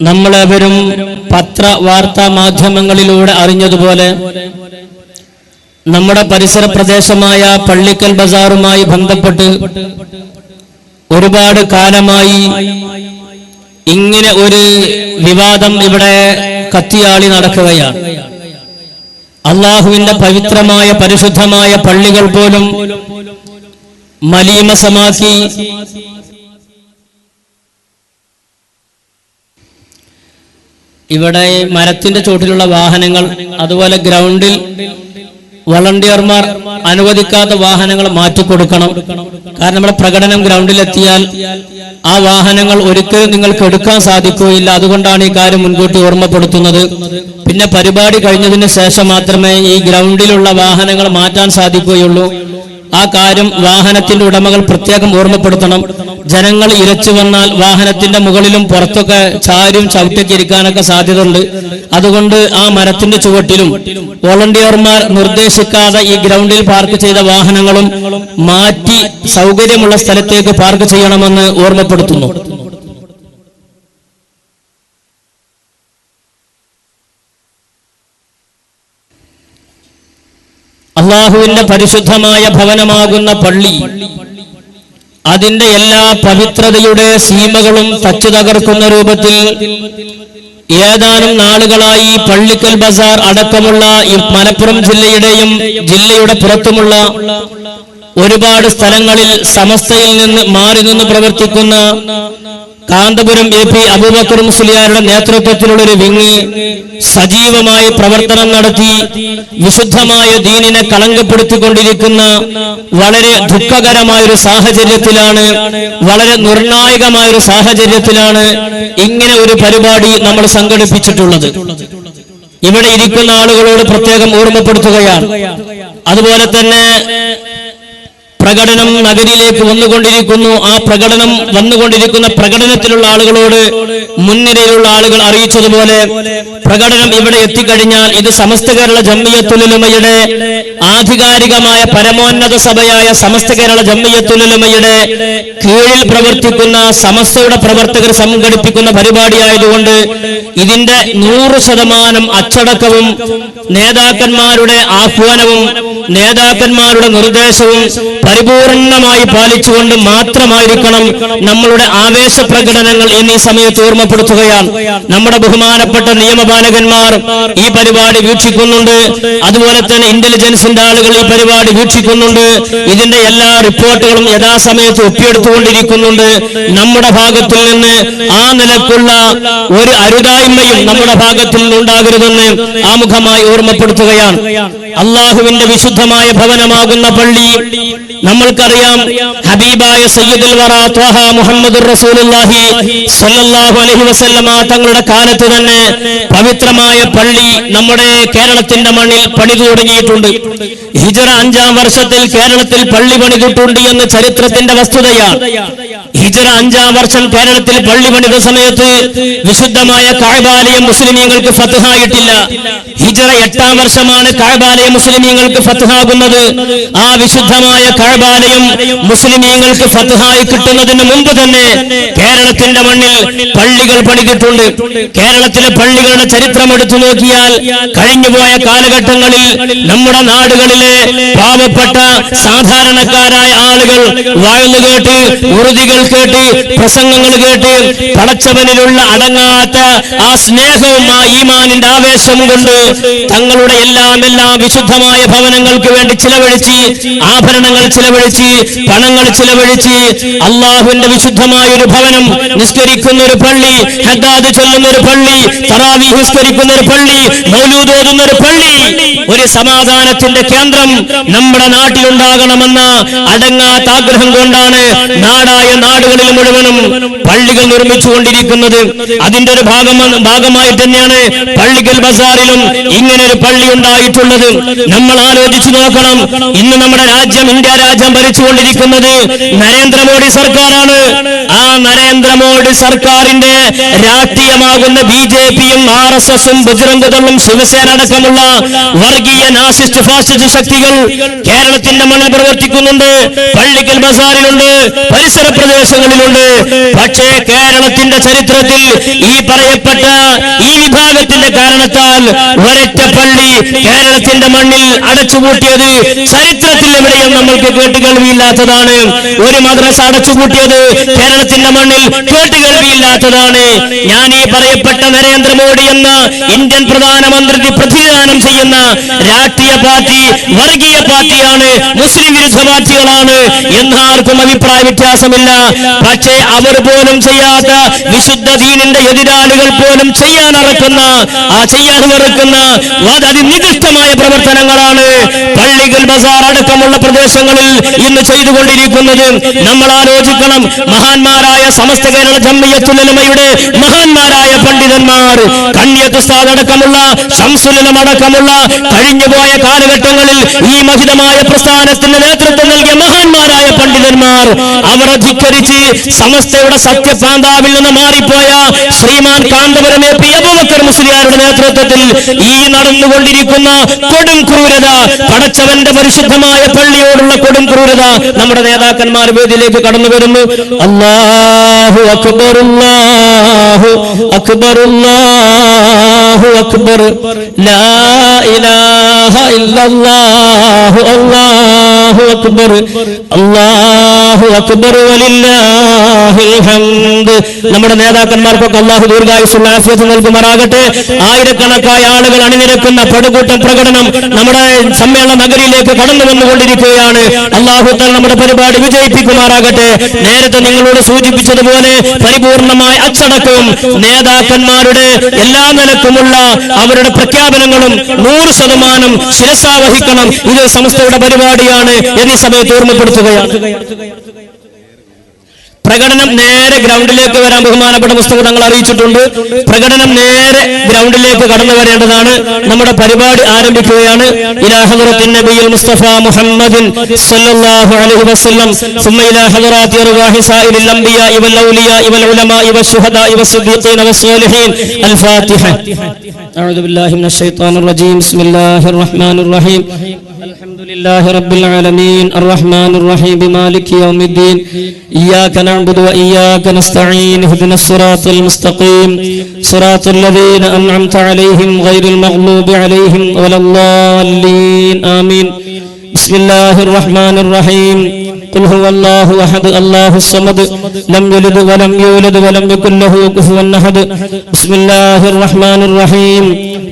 നമ്മളെവരും പത്ര വാർത്താ മാധ്യമങ്ങളിലൂടെ അറിഞ്ഞതുപോലെ നമ്മുടെ പരിസര പ്രദേശമായ പള്ളിക്കൽ ബസാറുമായി ബന്ധപ്പെട്ട് ഒരുപാട് കാലമായി ഇങ്ങനെ ഒരു വിവാദം ഇവിടെ കത്തിയാളി നടക്കുകയാണ്. അള്ളാഹുവിന്റെ പവിത്രമായ പരിശുദ്ധമായ പള്ളികൾ പോലും മലീമസമാക്കി ഇവിടെ മരത്തിന്റെ ചോട്ടിലുള്ള വാഹനങ്ങൾ അതുപോലെ ഗ്രൗണ്ടിൽ വളണ്ടിയർമാർ അനുവദിക്കാത്ത വാഹനങ്ങൾ മാറ്റിക്കൊടുക്കണം. കാരണം നമ്മുടെ പ്രകടനം ഗ്രൗണ്ടിലെത്തിയാൽ ആ വാഹനങ്ങൾ ഒരിക്കലും നിങ്ങൾക്ക് എടുക്കാൻ സാധിക്കുകയില്ല. അതുകൊണ്ടാണ് ഈ കാര്യം മുൻകൂട്ടി ഓർമ്മപ്പെടുത്തുന്നത്. പിന്നെ പരിപാടി കഴിഞ്ഞതിന് ശേഷം മാത്രമേ ഈ ഗ്രൗണ്ടിലുള്ള വാഹനങ്ങൾ മാറ്റാൻ സാധിക്കുകയുള്ളൂ. ആ കാര്യം വാഹനത്തിന്റെ ഉടമകൾ പ്രത്യേകം ഓർമ്മപ്പെടുത്തണം. ജനങ്ങൾ ഇരച്ചു വന്നാൽ വാഹനത്തിന്റെ മുകളിലും പുറത്തൊക്കെ ചാരും ചവിട്ടൊക്കെ ഇരിക്കാനൊക്കെ സാധ്യതയുണ്ട്. അതുകൊണ്ട് ആ മരത്തിന്റെ ചുവട്ടിലും വോളണ്ടിയർമാർ നിർദ്ദേശിക്കാതെ ഈ ഗ്രൗണ്ടിൽ പാർക്ക് ചെയ്ത വാഹനങ്ങളും മാറ്റി സൗകര്യമുള്ള സ്ഥലത്തേക്ക് പാർക്ക് ചെയ്യണമെന്ന് ഓർമ്മപ്പെടുത്തുന്നു. അള്ളാഹുവിന്റെ പരിശുദ്ധമായ ഭവനമാകുന്ന പള്ളി. അതിന്റെ എല്ലാ പവിത്രതയുടെ സീമകളും തച്ചു തകർക്കുന്ന രൂപത്തിൽ ഏതാനും നാളുകളായി പള്ളിക്കൽ ബസാർ അടക്കമുള്ള മലപ്പുറം ജില്ലയുടെയും ജില്ലയുടെ പുറത്തുമുള്ള ഒരുപാട് സ്ഥലങ്ങളിൽ സമസ്തയിൽ നിന്ന് മാറി നിന്ന് പ്രവർത്തിക്കുന്ന കാന്തപുരം എ പി അബൂബക്കർ മുസ്ലിയാരുടെ നേതൃത്വത്തിലുള്ള ഒരു വിങ് സജീവമായി പ്രവർത്തനം നടത്തി വിശുദ്ധമായ ദീനിനെ കളങ്കപ്പെടുത്തിക്കൊണ്ടിരിക്കുന്ന വളരെ ദുഃഖകരമായ ഒരു സാഹചര്യത്തിലാണ് വളരെ നിർണായകമായ ഒരു സാഹചര്യത്തിലാണ് ഇങ്ങനെ ഒരു പരിപാടി നമ്മൾ സംഘടിപ്പിച്ചിട്ടുള്ളത്. ഇവിടെ ഇരിക്കുന്ന ആളുകളോട് പ്രത്യേകം ഓർമ്മപ്പെടുത്തുകയാണ്. അതുപോലെ തന്നെ പ്രകടനം നഗരിയിലേക്ക് വന്നുകൊണ്ടിരിക്കുന്നു. ആ പ്രകടനം വന്നുകൊണ്ടിരിക്കുന്ന പ്രകടനത്തിലുള്ള ആളുകളോട് മുൻനിരയിലുള്ള ആളുകൾ അറിയിച്ചതുപോലെ പ്രകടനം ഇവിടെ എത്തിക്കഴിഞ്ഞാൽ ഇത് സമസ്ത കേരള ജമ്മിയത്തുലുമയുടെ ആധികാരികമായ പരമോന്നത സഭയായ സമസ്ത കേരള ജമ്മിയത്തുലുമയുടെ കീഴിൽ പ്രവർത്തിക്കുന്ന സമസ്തയുടെ പ്രവർത്തകർ സംഘടിപ്പിക്കുന്ന പരിപാടിയായതുകൊണ്ട് ഇതിന്റെ നൂറ് ശതമാനം അച്ചടക്കവും നേതാക്കന്മാരുടെ ആഹ്വാനവും നേതാക്കന്മാരുടെ നിർദ്ദേശവും പരിപൂർണമായി പാലിച്ചുകൊണ്ട് മാത്രമായിരിക്കണം നമ്മളുടെ ആവേശ പ്രകടനങ്ങൾ എന്നീ സമയത്ത് ഓർമ്മപ്പെടുത്തുകയാണ്. നമ്മുടെ ബഹുമാനപ്പെട്ട നിയമപാലകന്മാർ ഈ പരിപാടി വീക്ഷിക്കുന്നുണ്ട്. അതുപോലെ തന്നെ ഇന്റലിജൻസിന്റെ ആളുകൾ ഈ പരിപാടി വീക്ഷിക്കുന്നുണ്ട്. ഇതിന്റെ എല്ലാ റിപ്പോർട്ടുകളും യഥാസമയത്ത് ഒപ്പിയെടുത്തുകൊണ്ടിരിക്കുന്നുണ്ട്. നമ്മുടെ ഭാഗത്തിൽ നിന്ന് ആ നിലക്കുള്ള ഒരു അരുതായ്മയും നമ്മുടെ ഭാഗത്തിൽ നിന്നുണ്ടാകരുതെന്ന് ആമുഖമായി ഓർമ്മപ്പെടുത്തുകയാണ്. അള്ളാഹുവിന്റെ വിശുദ്ധമായ ഭവനമാകുന്ന പള്ളി. നമ്മൾക്കറിയാം ഹബീബായ സയ്യിദുൽ മുഹമ്മദ് റസൂലുള്ളാഹി അലൈഹി തങ്ങളുടെ കാലത്ത് തന്നെ പവിത്രമായ പള്ളി നമ്മുടെ കേരളത്തിന്റെ മണ്ണിൽ പണിതു തുടങ്ങിയിട്ടുണ്ട്. ഹിജറ അഞ്ചാം വർഷത്തിൽ കേരളത്തിൽ പള്ളി പണിതിട്ടുണ്ട് എന്ന് ചരിത്രത്തിന്റെ വസ്തുതയാണ്. ഹിജറ അഞ്ചാം വർഷം കേരളത്തിൽ പള്ളി പണിത സമയത്ത് വിശുദ്ധമായ കാഴ്ബാലയം മുസ്ലിമീങ്ങൾക്ക് ഫത്തുഹായിട്ടില്ല ഹിജറ എട്ടാം വർഷമാണ് കഴബാലയം മുസ്ലിമീങ്ങൾക്ക് ഫത്തുഹാകുന്നത്. ആ വിശുദ്ധമായ കഴബാലയം മുസ്ലിമീങ്ങൾക്ക് ഫത്തുഹായി കിട്ടുന്നതിന് മുമ്പ് തന്നെ കേരളത്തിന്റെ മണ്ണിൽ പള്ളികൾ പണിതിട്ടുണ്ട്. കേരളത്തിലെ പള്ളികളുടെ ചരിത്രം എടുത്തു നോക്കിയാൽ കഴിഞ്ഞുപോയ കാലഘട്ടങ്ങളിൽ നമ്മുടെ നാടുകളിലെ പാവപ്പെട്ട സാധാരണക്കാരായ ആളുകൾ വാഴ്ന്നു കേട്ട് ഉറുതികൾ കേട്ട് പ്രസംഗങ്ങൾ കേട്ട് പടച്ചവനിലുള്ള അടങ്ങാത്ത ആ സ്നേഹവും ആ ഈമാനിന്റെ ആവേശം കൊണ്ട് തങ്ങളുടെ എല്ലാം എല്ലാം വിശുദ്ധമായ ഭവനങ്ങൾക്ക് വേണ്ടി ചിലവഴിച്ച് ആഭരണങ്ങൾ ചിലവഴിച്ച് പണങ്ങൾ ചിലവഴിച്ച് അള്ളാഹുവിന്റെ വിശുദ്ധമായ ഒരു ഭവനം നിസ്കരിക്കുന്ന ഒരു പള്ളി ഹദ്ദാദ് ചൊല്ലുന്ന ഒരു പള്ളി തറാവി നിസ്കരിക്കുന്ന ഒരു പള്ളി മൗലൂദോതുന്ന ഒരു പള്ളി ഒരു സമാധാനത്തിന്റെ കേന്ദ്രം നമ്മുടെ നാട്ടിലുണ്ടാകണമെന്ന അടങ്ങാത്ത ആഗ്രഹം കൊണ്ടാണ് നാടായ നാടുകളിൽ മുഴുവനും പള്ളികൾ നിർമ്മിച്ചുകൊണ്ടിരിക്കുന്നത് അതിന്റെ ഒരു ഭാഗം ഭാഗമായി തന്നെയാണ് പള്ളികൾ ബസാറിലും ഇങ്ങനെ ഒരു പള്ളി ഉണ്ടായിട്ടുള്ളത്. നമ്മൾ ആലോചിച്ചു നോക്കണം. ഇന്ന് നമ്മുടെ രാജ്യം ഇന്ത്യ രാജ്യം ഭരിച്ചുകൊണ്ടിരിക്കുന്നത് നരേന്ദ്രമോദി സർക്കാരാണ്. ആ നരേന്ദ്രമോദി സർക്കാരിന്റെ രാഷ്ട്രീയമാകുന്ന ബി ജെ പിയും ആർ എസ് എസും ബജറംഗദളും ശിവസേന അടക്കമുള്ള വർഗീയ നാസിസ്റ്റ് ഫാസിസ്റ്റ് ശക്തികൾ കേരളത്തിന്റെ മണ്ണിൽ പ്രവർത്തിക്കുന്നുണ്ട്. പള്ളിക്കൽ ബസാറിലുണ്ട്. പരിസര പ്രദേശങ്ങളിലുണ്ട്. പക്ഷേ കേരളത്തിന്റെ ചരിത്രത്തിൽ ഈ പറയപ്പെട്ട ഈ വിഭാഗത്തിന്റെ കാരണത്താൽ ഒരൊറ്റ പള്ളി കേരളത്തിന്റെ മണ്ണിൽ അടച്ചുപൂട്ടിയത് ചരിത്രത്തിൽ എവിടെയും നമ്മൾക്ക് കേട്ടുകേൾവിയില്ലാത്തതാണ്. ഒരു മദ്രസ അടച്ചുപൂട്ടിയത് കേരളത്തിന്റെ മണ്ണിൽ കേട്ടുകേൾവിയില്ലാത്തതാണ്. ഞാൻ ഈ പറയപ്പെട്ട നരേന്ദ്രമോദി എന്ന ഇന്ത്യൻ പ്രധാനമന്ത്രി പ്രതിദാനം ചെയ്യുന്ന രാഷ്ട്രീയ പാർട്ടി വർഗീയ പാർട്ടിയാണ് മുസ്ലിം വിരുദ്ധ പാർട്ടികളാണ്. എന്നാർക്കും അഭിപ്രായ വ്യത്യാസമില്ല. പക്ഷേ അവർ പോലും ചെയ്യാത്ത വിശുദ്ധ ദീനിന്റെ എതിരാളികൾ പോലും ചെയ്യാൻ അറക്കുന്ന ആ ചെയ്യാൻ മറക്കുന്ന അതിനികൃഷ്ടമായ പ്രവർത്തനങ്ങളാണ് പള്ളികൾ ബസാർ അടക്കമുള്ള പ്രദേശങ്ങളിൽ ഇന്ന് ചെയ്തുകൊണ്ടിരിക്കുന്നത്. നമ്മൾ ആലോചിക്കണം മഹാന്മാരായ സമസ്ത കേരള ജമ്മിയത്തുലമയുടെ മഹാന്മാരായ പണ്ഡിതന്മാർ കണ്യത്തുസ്താദ് അടക്കമുള്ള അടക്കമുള്ള കഴിഞ്ഞുപോയ കാലഘട്ടങ്ങളിൽ ഈ മഹിതമായ പ്രസ്ഥാനത്തിന് നേതൃത്വം നൽകിയ മഹാന്മാരായ പണ്ഡിതന്മാർ അവർ അധികരിച്ച് സമസ്തയുടെ സത്യപാന്താവിൽ നിന്ന് മാറിപ്പോയ ശ്രീമാൻ കാന്തപുരമേ പി അബൂബക്കർ മുസ്ലിയാരുടെ നേതൃത്വത്തിൽ ഈ നടന്നുകൊണ്ടിരിക്കുന്ന കൊടും ക്രൂരത പടച്ചവന്റെ പരിശുദ്ധമായ പള്ളിയോടുള്ള കൊടും ക്രൂരത നമ്മുടെ നേതാക്കന്മാർ വേദിയിലേക്ക് കടന്നു വരുന്നു. അള്ളാഹു അക്ബർ അള്ളാഹു അക്ബർ അള്ളാഹു അക്ബർ. ലാ ഇലാഹ ഇല്ലല്ലാഹു അല്ലാഹു അക്ബർ. അല്ലാഹു അക്ബർ നമ്മുടെ നേതാക്കന്മാർക്കൊക്കെ അള്ളാഹു ദീർഘായുസുള്ള ആഫിയത്ത് നൽകുമാറാകട്ടെ. ആയിരക്കണക്കായ ആളുകൾ അണിനിരക്കുന്ന പടുകൂട്ടം പ്രകടനം നമ്മുടെ സമ്മേളന നഗരിയിലേക്ക് കടന്നു വന്നുകൊണ്ടിരിക്കുകയാണ്. അള്ളാഹു തൽ നമ്മുടെ പരിപാടി വിജയിപ്പിക്കുമാറാകട്ടെ. നേരത്തെ നിങ്ങളോട് സൂചിപ്പിച്ചതുപോലെ പരിപൂർണമായ അച്ചടക്കവും നേതാക്കന്മാരുടെ എല്ലാ നിലക്കുമുള്ള അവരുടെ പ്രഖ്യാപനങ്ങളും നൂറ് ശതമാനം ശിരസാവഹിക്കണം. ഇത് സംസ്ഥയുടെ പരിപാടിയാണ്. എന്നീ സമയത്ത് ഓർമ്മപ്പെടുത്തുകയാണ്. പ്രകടനം നേരെ ഗ്രൗണ്ടിലേക്ക് വരാൻ ബഹുമാനപ്പെട്ട പുസ്തകം തങ്ങൾ അറിയിച്ചിട്ടുണ്ട് പ്രകടനം നേരെ ഗ്രൗണ്ടിലേക്ക് കടന്നു വരേണ്ടതാണ് നമ്മുടെ പരിപാടി ആരംഭിക്കുകയാണ് ഇലാ ഹദറത്തിൻ നബിയിൽ മുസ്തഫ മുഹമ്മദിൻ സല്ലല്ലാഹു അലൈഹി വസല്ലം ثم إلى حضرات أرواح سائر الأنبياء والأولياء والعلماء والشهداء والصديقين والصالحين الفاتحة أعوذ بالله من الشيطان الرجيم بسم الله الرحمن الرحيم الحمد لله رب العالمين. الرحمن الرحيم. مالك يوم الدين. إياك نعبد وإياك نستعين. اهدنا الصراط المستقيم. صراط الذين أنعمت عليهم غير المغلوب عليهم ولا الضالين. آمين. بسم الله الرحمن الرحيم. قل هو الله أحد الله الصمد. لم يلد ولم يولد ولم يكن له كفوا أحد. بسم الله الرحمن الرحيم.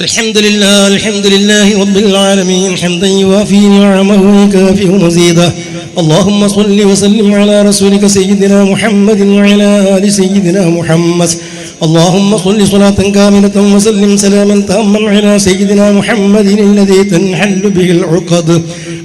الحمد لله الحمد لله رب العالمين حمدا يوافي نعمه ويكافئ مزيده اللهم صل وسلم على رسولك سيدنا محمد وعلى ال سيدنا محمد اللهم صل صلاة كاملة وسلم سلاما تاما على سيدنا محمد الذي تنحل به العقد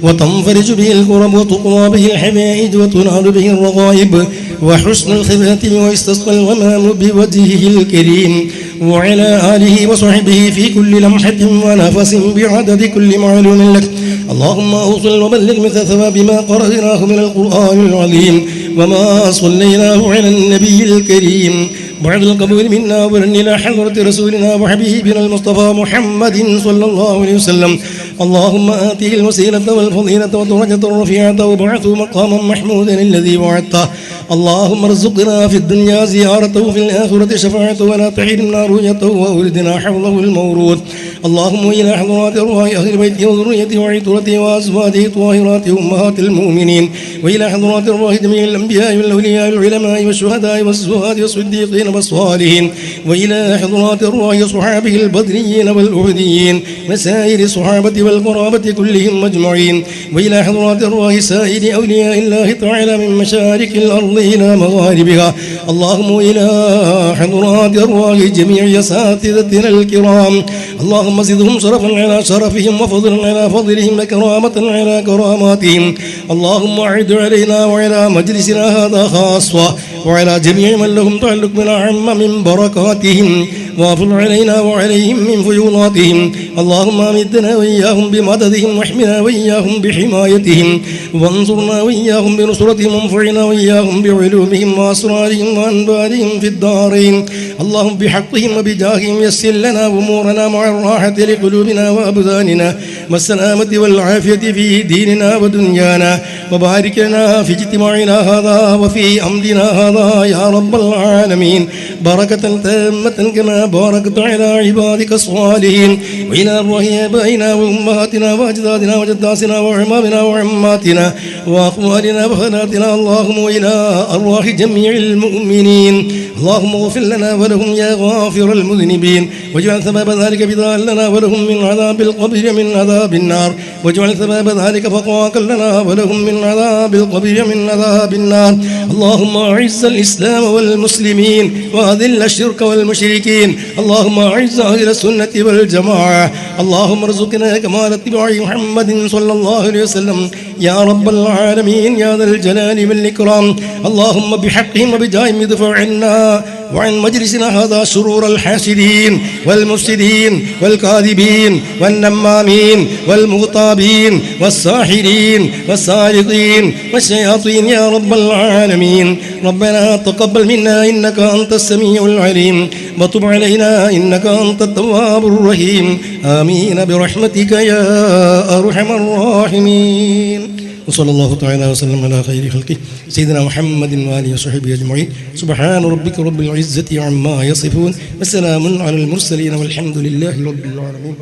وتنفرج به الكرب وتقضى به الحمائد وتنال به الرغائب وحسن الخدمة ويستسقى الغمام بوجهه الكريم وعلى آله وصحبه في كل لمحة ونفس بعدد كل معلوم لك. اللهم أوصل وبلغ مثل ثواب ما قرأناه من القرآن العظيم وما صليناه على النبي الكريم. بعد القبول منا ورن إلى حضرة رسولنا وحبيبنا المصطفى محمد صلى الله عليه وسلم. اللهم آته الوسيلة والفضيلة والدرجة الرفيعة وابعثه مقاما محمودا الذي وعدته اللهم ارزقنا في الدنيا زيارته في الآخرة شفاعته ولا تحرمنا رؤيته وأولدنا حوله المورود. اللهم إلى حضرات أرواح أهل بيته وذريته وعطرته وأزواجه الطاهرات أمهات المؤمنين. وإلى حضرات أرواح جميع الأنبياء والأولياء والعلماء والشهداء والزهاد والصديقين والصالحين. وإلى حضرات أرواح صحابه البدريين والأهديين وسائر صحابة والقرابة كلهم أجمعين وإلى حضرات أرواح سائر أولياء الله تعالى من مشارق الأرض إلى مغاربها. اللهم إلى حضرات أرواح جميع أساتذتنا الكرام. اللهم زدهم شرفا على شرفهم وفضلا على فضلهم وكرامة على كراماتهم. اللهم أعد علينا وعلى مجلسنا هذا خاصة وعلى جميع من لهم تعلق بنا عم من بركاتهم. وافضل علينا وعليهم من فيوضاتهم اللهم امدنا وإياهم بمددهم واحمنا وإياهم بحمايتهم. وانصرنا وإياهم بنصرتهم وانفعنا وإياهم بعلومهم وأسرارهم وأنبارهم في الدارين. اللهم بحقهم وبجاههم يسر لنا أمورنا مع الراحة لقلوبنا وأبداننا والسلامة والعافية في ديننا ودنيانا. وبارك لنا في اجتماعنا هذا وفي أمرنا هذا يا رب العالمين. بركة تامة كما باركت على عبادك الصالحين. وإلى أرواح آبائنا وأمهاتنا وأجدادنا وجداتنا وعمامنا وعماتنا وأخوالنا وخالاتنا اللهم وإلى أرواح جميع المؤمنين. اللهم اغفر لنا ولهم يا غافر المذنبين. واجعل ثواب ذلك بدال لنا ولهم من عذاب القبر من عذاب النار. واجعل ثواب ذلك فقواك لنا ولهم من عذاب القبر من عذاب النار. اللهم أعز الإسلام والمسلمين وأذل الشرك والمشركين. اللهم أعز أهل السنة والجماعة. اللهم ارزقنا كمال اتباع محمد صلى الله عليه وسلم. يا رب العالمين يا ذا الجلال والإكرام. اللهم بحقهم وبجاههم ادفع عنا وعن مجلسنا هذا شرور الحاسدين والمفسدين والكاذبين والنمامين والمغتابين والساحرين والسارقين والشياطين. يا رب العالمين ربنا تقبل منا إنك أنت السميع العليم. وتب علينا إنك أنت التواب الرحيم. آمين برحمتك يا أرحم الراحمين. وصلى الله تعالى وسلم على خير خلقه سيدنا محمد وآله وصحبه أجمعين. سبحان ربك رب العزة عما يصفون وسلام على المرسلين والحمد لله رب العالمين.